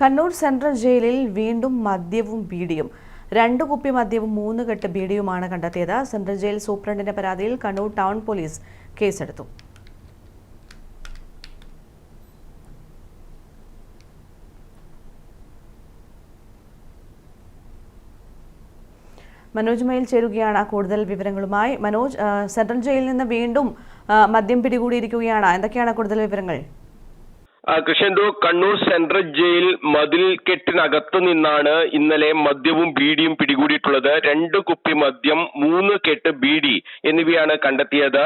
Kannur central ജയിലിൽ വീണ്ടും മദ്യവും ബീഡിയും. രണ്ട് കുപ്പി മദ്യവും മൂന്ന് കെട്ട് ബീഡിയുമാണ് കണ്ടെത്തിയത്. സെൻട്രൽ ജയിൽ സൂപ്രണ്ടിന്റെ പരാതിയിൽ കണ്ണൂർ ടൗൺ പോലീസ് കേസെടുത്തു. മനോജ് മയിൽ ചേരുകയാണ് കൂടുതൽ വിവരങ്ങളുമായി. മനോജ് സെൻട്രൽ ജയിലിൽ നിന്ന് വീണ്ടും മദ്യം പിടികൂടിയിരിക്കുകയാണ്. എന്തൊക്കെയാണ് കൂടുതൽ വിവരങ്ങൾ? ആ, കൃഷ്ണന്തു കണ്ണൂർ സെൻട്രൽ ജയിൽ മതിൽ കെട്ടിനകത്ത് നിന്നാണ് ഇന്നലെ മദ്യവും ബീഡിയും പിടികൂടിയിട്ടുള്ളത്. രണ്ട് കുപ്പി മദ്യം മൂന്ന് കെട്ട് ബീഡി എന്നിവയാണ് കണ്ടെത്തിയത്.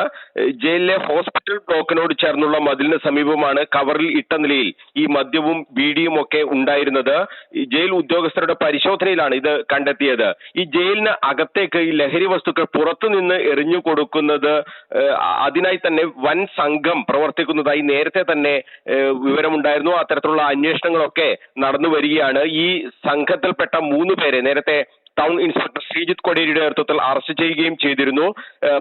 ജയിലിലെ ഹോസ്പിറ്റൽ ബ്ലോക്കിനോട് ചേർന്നുള്ള മതിലിന് സമീപമാണ് കവറിൽ ഇട്ട നിലയിൽ ഈ മദ്യവും ബീഡിയും ഒക്കെ ഉണ്ടായിരുന്നത്. ജയിൽ ഉദ്യോഗസ്ഥരുടെ പരിശോധനയിലാണ് ഇത് കണ്ടെത്തിയത്. ഈ ജയിലിന് അകത്തേക്ക് ഈ ലഹരി വസ്തുക്കൾ പുറത്തുനിന്ന് എറിഞ്ഞു കൊടുക്കുന്നത് അതിനായി തന്നെ വൻ സംഘം പ്രവർത്തിക്കുന്നതായി നേരത്തെ തന്നെ വിവരമുണ്ടായിരുന്നു. അത്തരത്തിലുള്ള അന്വേഷണങ്ങളൊക്കെ നടന്നു വരികയാണ് ഈ സംഘത്തിൽപ്പെട്ട മൂന്ന് പേരെ നേരത്തെ ടൗൺ ഇൻസ്പെക്ടർ ശ്രീജിത്ത് കൊടേരിയുടെ നേതൃത്വത്തിൽ അറസ്റ്റ് ചെയ്യുകയും ചെയ്തിരുന്നു.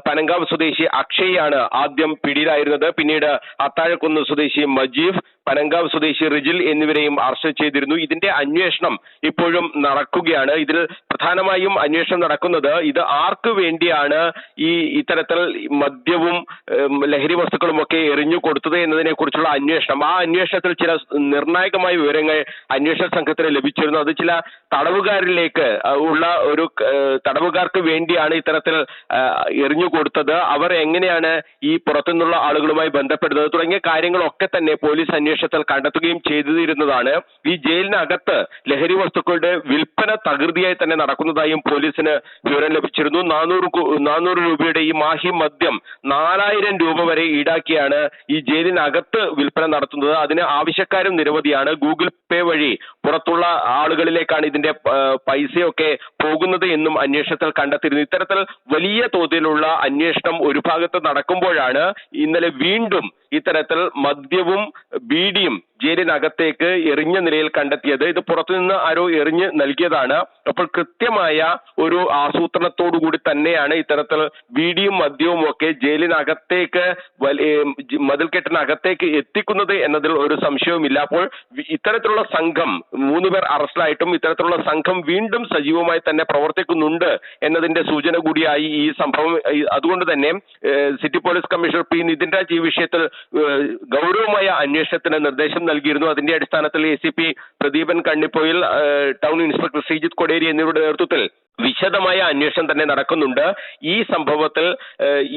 പനങ്കാവ് സ്വദേശി അക്ഷയാണ് ആദ്യം പിടിയിലായിരുന്നത്. പിന്നീട് അത്താഴക്കുന്ന് സ്വദേശി മജീഫ് പനങ്കാവ് സ്വദേശി റിജിൽ എന്നിവരെയും അറസ്റ്റ് ചെയ്തിരുന്നു. ഇതിന്റെ അന്വേഷണം ഇപ്പോഴും നടക്കുകയാണ്. ഇതിൽ പ്രധാനമായും അന്വേഷണം നടക്കുന്നത് ഇത് ആർക്ക് വേണ്ടിയാണ് ഈ ഇത്തരത്തിൽ മദ്യവും ലഹരി വസ്തുക്കളും ഒക്കെ എറിഞ്ഞു കൊടുത്തത് എന്നതിനെ കുറിച്ചുള്ള അന്വേഷണം. ആ അന്വേഷണത്തിൽ ചില നിർണായകമായ വിവരങ്ങൾ അന്വേഷണ സംഘത്തിന് ലഭിച്ചിരുന്നു. അത് ചില തടവുകാരിലേക്ക് ഉള്ള ഒരു തടവുകാർക്ക് വേണ്ടിയാണ് ഇത്തരത്തിൽ എറിഞ്ഞു കൊടുത്തത്. അവർ എങ്ങനെയാണ് ഈ പുറത്തുനിന്നുള്ള ആളുകളുമായി ബന്ധപ്പെടുന്നത് തുടങ്ങിയ കാര്യങ്ങളൊക്കെ തന്നെ പോലീസ് അന്വേഷണത്തിൽ കണ്ടെത്തുകയും ചെയ്തിരുന്നതാണ്. ഈ ജയിലിനകത്ത് ലഹരി വസ്തുക്കളുടെ വിൽപ്പന തകൃതിയായി തന്നെ നടക്കുന്നതായും പോലീസിന് വിവരം ലഭിച്ചിരുന്നു. നാനൂറ് നാനൂറ് രൂപയുടെ ഈ മാഹി മദ്യം നാലായിരം രൂപ വരെ ഈടാക്കിയാണ് ഈ ജയിലിനകത്ത് വിൽപ്പന നടത്തുന്നത്. അതിന് ആവശ്യക്കാരും നിരവധിയാണ്. ഗൂഗിൾ പേ വഴി പുറത്തുള്ള ആളുകളിലേക്കാണ് ഇതിന്റെ പൈസയൊക്കെ പോകുന്നത് എന്നും അന്വേഷണത്തിൽ കണ്ടെത്തിയിരുന്നു. ഇത്തരത്തിൽ വലിയ തോതിലുള്ള അന്വേഷണം ഒരു ഭാഗത്ത് നടക്കുമ്പോഴാണ് ഇന്നലെ വീണ്ടും ഇത്തരത്തിൽ മദ്യവും ബീഡിയും ജയിലിനകത്തേക്ക് എറിഞ്ഞ നിലയിൽ കണ്ടെത്തിയത്. ഇത് പുറത്തുനിന്ന് ആരോ എറിഞ്ഞ് നൽകിയതാണ്. അപ്പോൾ കൃത്യമായ ഒരു ആസൂത്രണത്തോടു കൂടി തന്നെയാണ് ഇത്തരത്തിൽ ബീഡിയും മദ്യവും ഒക്കെ ജയിലിനകത്തേക്ക് മതിൽക്കെട്ടിനകത്തേക്ക് എത്തിക്കുന്നത് എന്നതിൽ ഒരു സംശയവുമില്ല. അപ്പോൾ ഇത്തരത്തിലുള്ള സംഘം മൂന്ന് പേർ അറസ്റ്റിലായിട്ടും ഇത്തരത്തിലുള്ള സംഘം വീണ്ടും സജീവമായി തന്നെ പ്രവർത്തിക്കുന്നുണ്ട് എന്നതിന്റെ സൂചന കൂടിയായി ഈ സംഭവം. അതുകൊണ്ട് തന്നെ city police commissioner P Nithin Raj ഈ വിഷയത്തിൽ ഗൗരവമായ അന്വേഷണത്തിന് നിർദ്ദേശം നൽകിയിരുന്നു. അതിന്റെ അടിസ്ഥാനത്തിൽ A C P Pradeepan Kannippoyil town inspector Sreejith Koderi എന്നിവരുടെ നേതൃത്വത്തിൽ വിശദമായ അന്വേഷണം തന്നെ നടക്കുന്നുണ്ട്. ഈ സംഭവത്തിൽ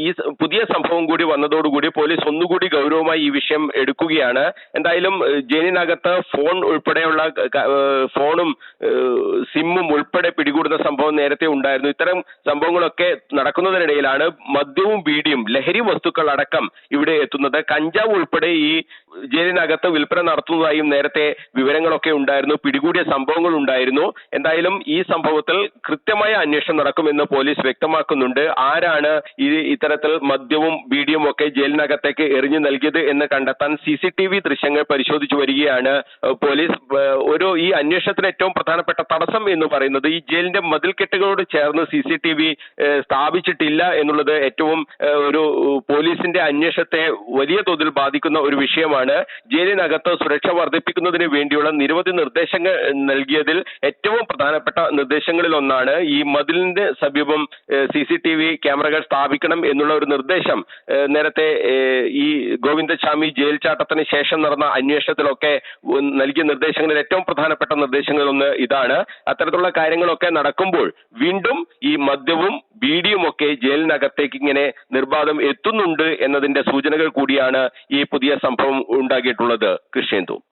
ഈ പുതിയ സംഭവം കൂടി വന്നതോടുകൂടി പോലീസ് ഒന്നുകൂടി ഗൗരവമായി ഈ വിഷയം എടുക്കുകയാണ്. എന്തായാലും ജയിലിനകത്ത് ഫോൺ ഉൾപ്പെടെയുള്ള ഫോണും സിമ്മും ഉൾപ്പെടെ പിടികൂടുന്ന സംഭവം നേരത്തെ ഉണ്ടായിരുന്നു. ഇത്തരം സംഭവങ്ങളൊക്കെ നടക്കുന്നതിനിടയിലാണ് മദ്യവും ബീഡിയും ലഹരി വസ്തുക്കൾ അടക്കം ഇവിടെ എത്തുന്നത്. കഞ്ചാവ് ഉൾപ്പെടെ ഈ ജയിലിനകത്ത് വിൽപ്പന നടത്തുന്നതായും നേരത്തെ വിവരങ്ങളൊക്കെ ഉണ്ടായിരുന്നു പിടികൂടിയ സംഭവങ്ങൾ ഉണ്ടായിരുന്നു. എന്തായാലും ഈ സംഭവത്തിൽ കൃത്യമായ അന്വേഷണം നടക്കുമെന്ന് പോലീസ് വ്യക്തമാക്കുന്നുണ്ട്. ആരാണ് ഈ ഇത്തരത്തിൽ മദ്യവും ബീഡിയും ഒക്കെ ജയിലിനകത്തേക്ക് എറിഞ്ഞു നൽകിയത് എന്ന് കണ്ടെത്താൻ സി സി ടി വി ദൃശ്യങ്ങൾ പരിശോധിച്ചു വരികയാണ് പോലീസ്. ഒരു ഈ അന്വേഷണത്തിന് ഏറ്റവും പ്രധാനപ്പെട്ട തടസ്സം എന്ന് പറയുന്നത് ഈ ജയിലിന്റെ മതിൽക്കെട്ടുകളോട് ചേർന്ന് സി സി ടി വി സ്ഥാപിച്ചിട്ടില്ല എന്നുള്ളത് ഏറ്റവും ഒരു പോലീസിന്റെ അന്വേഷണത്തെ വലിയ തോതിൽ ബാധിക്കുന്ന ഒരു വിഷയമാണ്. ജയിലിനകത്ത് സുരക്ഷ വർദ്ധിപ്പിക്കുന്നതിന് വേണ്ടിയുള്ള നിരവധി നിർദ്ദേശങ്ങൾ നൽകിയതിൽ ഏറ്റവും പ്രധാനപ്പെട്ട നിർദ്ദേശങ്ങളിൽ ഒന്നാണ് ഈ മതിലിന്റെ സമീപം സി സി ടി വി ക്യാമറകൾ സ്ഥാപിക്കണം എന്നുള്ള ഒരു നിർദ്ദേശം. നേരത്തെ ഈ ഗോവിന്ദസ്വാമി ജയിൽ ചാട്ടത്തിന് ശേഷം നടന്ന അന്വേഷണത്തിലൊക്കെ നൽകിയ നിർദ്ദേശങ്ങളിൽ ഏറ്റവും പ്രധാനപ്പെട്ട നിർദ്ദേശങ്ങളിൽ ഒന്ന് ഇതാണ്. അത്തരത്തിലുള്ള കാര്യങ്ങളൊക്കെ നടക്കുമ്പോൾ വീണ്ടും ഈ മദ്യവും ബീഡിയും ഒക്കെ ജയിലിനകത്തേക്ക് ഇങ്ങനെ നിർബാധം എത്തുന്നുണ്ട് എന്നതിന്റെ സൂചനകൾ കൂടിയാണ് ഈ പുതിയ സംഭവം ഉണ്ടാക്കിയിട്ടുള്ളത്. creciendo.